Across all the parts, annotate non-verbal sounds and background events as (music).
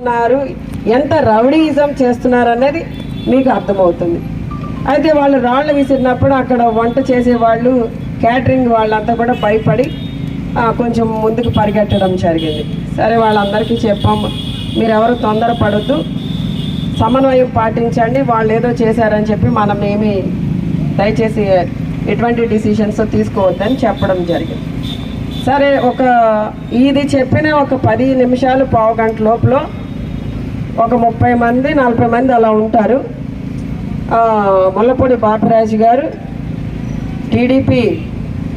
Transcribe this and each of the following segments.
ఉన్నారు. ఎంత రౌడీయిజం చేస్తున్నారు అనేది మీకు అర్థమవుతుంది. అయితే వాళ్ళు రాళ్ళు విసిరినప్పుడు అక్కడ వంట చేసే వాళ్ళు క్యాటరింగ్ వాళ్ళంతా కూడా భయపడి కొంచెం ముందుకు పరిగెట్టడం జరిగింది. సరే వాళ్ళందరికీ చెప్పాము మీరెవరు తొందరపడద్దు. సమన్వయం పాటించండి. వాళ్ళు ఏదో చేశారని చెప్పి మనం ఏమి దయచేసి ఎటువంటి డిసిషన్స్ తీసుకోవద్దని చెప్పడం జరిగింది. సరే ఒక ఇది చెప్పిన ఒక పది నిమిషాలు పావు గంట లోపల ఒక ముప్పై మంది నలభై మంది అలా ఉంటారు. ఆ, ముల్లపూడి గారు టీడీపీ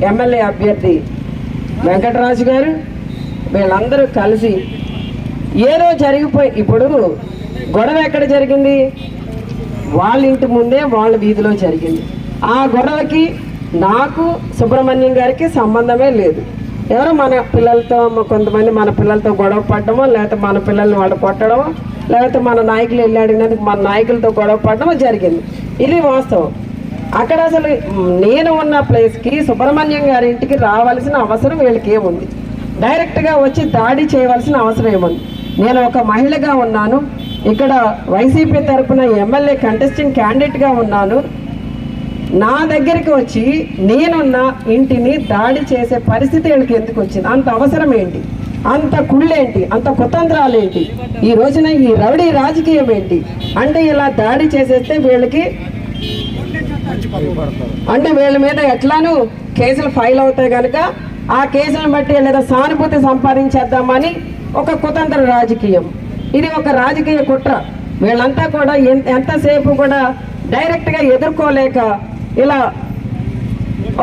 ఎమ్మెల్యే అభ్యర్థి వెంకటరాజు గారు వీళ్ళందరూ కలిసి ఏదో జరిగిపోయి ఇప్పుడు గొడవ ఎక్కడ జరిగింది? వాళ్ళ ఇంటి ముందే వాళ్ళ వీధిలో జరిగింది. ఆ గొడవకి నాకు సుబ్రహ్మణ్యం గారికి సంబంధమే లేదు. ఎవరో మన పిల్లలతో కొంతమంది మన పిల్లలతో గొడవ పడ్డమో లేకపోతే మన పిల్లల్ని వాళ్ళు కొట్టడమో లేకపోతే మన నాయకులు వెళ్ళి అడిగినందుకు మన నాయకులతో గొడవ పడడం జరిగింది. ఇది వాస్తవం. అక్కడ అసలు నేను ఉన్న ప్లేస్కి సుబ్రహ్మణ్యం గారి ఇంటికి రావాల్సిన అవసరం వీళ్ళకి ఏముంది? డైరెక్ట్గా వచ్చి దాడి చేయవలసిన అవసరం ఏముంది? నేను ఒక మహిళగా ఉన్నాను. ఇక్కడ వైసీపీ తరఫున ఎమ్మెల్యే కంటెస్టింగ్ క్యాండిడేట్గా ఉన్నాను. నా దగ్గరికి వచ్చి నేనున్న ఇంటిని దాడి చేసే పరిస్థితి వీళ్ళకి ఎందుకు వచ్చింది? అంత అవసరం ఏంటి? అంత కుళ్ళేంటి? అంత కుతంత్రాలు ఏంటి ఈ రోజున ఈ రౌడీ రాజకీయం ఏంటి? అంటే ఇలా దాడి చేసేస్తే వీళ్ళకి అంటే వీళ్ళ మీద ఎట్లాను కేసులు ఫైల్ అవుతాయి కనుక ఆ కేసులను బట్టి లేదా సానుభూతి సంపాదించేద్దామని ఒక కుతంత్ర రాజకీయం. ఇది ఒక రాజకీయ కుట్ర. వీళ్ళంతా కూడా ఎంతసేపు కూడా డైరెక్ట్గా ఎదుర్కోలేక ఇలా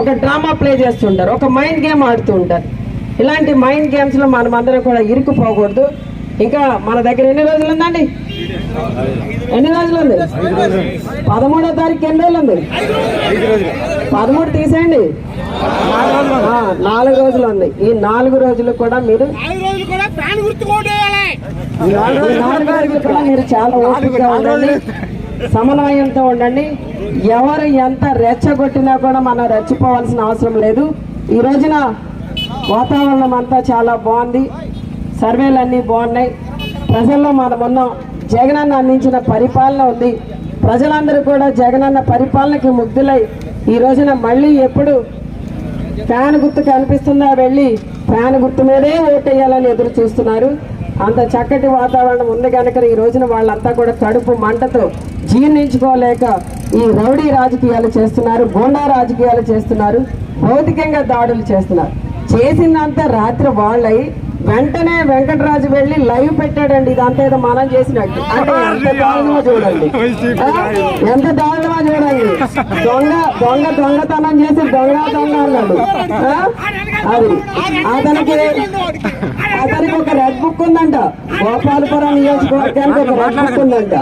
ఒక డ్రామా ప్లే చేస్తుంటారు. ఒక మైండ్ గేమ్ ఆడుతూ ఉంటారు. ఇలాంటి మైండ్ గేమ్స్లో మనమందరం కూడా ఇరుక్కుపోకూడదు ఇంకా మన దగ్గర ఎన్ని రోజులు ఉందండి? ఎన్ని రోజులు ఉంది? పదమూడో తారీఖు ఎన్ని రోజులు ఉంది? పదమూడు తీసేయండి. నాలుగు రోజులు ఉంది. ఈ నాలుగు రోజులు కూడా మీరు నాలుగు రోజులు కూడా మీరు చాలా ఓపికగా ఉండండి. సమన్వయంతో ఉండండి. ఎవరు ఎంత రెచ్చగొట్టినా కూడా మనం రెచ్చిపోవాల్సిన అవసరం లేదు. ఈ రోజున వాతావరణం అంతా చాలా బాగుంది. సర్వేలు అన్నీ బాగున్నాయి. ప్రజల్లో మనం ఉన్నాం జగనన్న అందించిన పరిపాలన ఉంది. ప్రజలందరూ కూడా జగనన్న పరిపాలనకి ముగ్ధులై ఈ రోజున మళ్ళీ ఎప్పుడు ఫ్యాన్ గుర్తు కనిపిస్తుందా వెళ్ళి ఫ్యాన్ గుర్తు మీదే ఓటేయాలని ఎదురు చూస్తున్నారు. అంత చక్కటి వాతావరణం ఉంది కనుక ఈ రోజున వాళ్ళంతా కూడా కడుపు మంటతో జీర్ణించుకోలేక ఈ రౌడీ రాజకీయాలు చేస్తున్నారు గోండా రాజకీయాలు చేస్తున్నారు భౌతికంగా దాడులు చేస్తున్నారు. చేసిందంతా రాత్రి వాళ్ళై వెంటనే వెంకటరాజు వెళ్ళి లైవ్ పెట్టాడండి ఇదంతా ఏదో మనం చేసినట్టు. అంటే ఎంత దారుణమో చూడండి? (laughs) ఎంత దారుణమో చూడండి. దొంగ దొంగ దొంగతనం చేసి దొంగ దొంగ అన్నాడు? అది. అతనికి అతనికి ఒక రెడ్ బుక్ ఉందంట. గోపాలపురం నియోజకవర్గానికి ఒక రెడ్ బుక్ ఉందంట.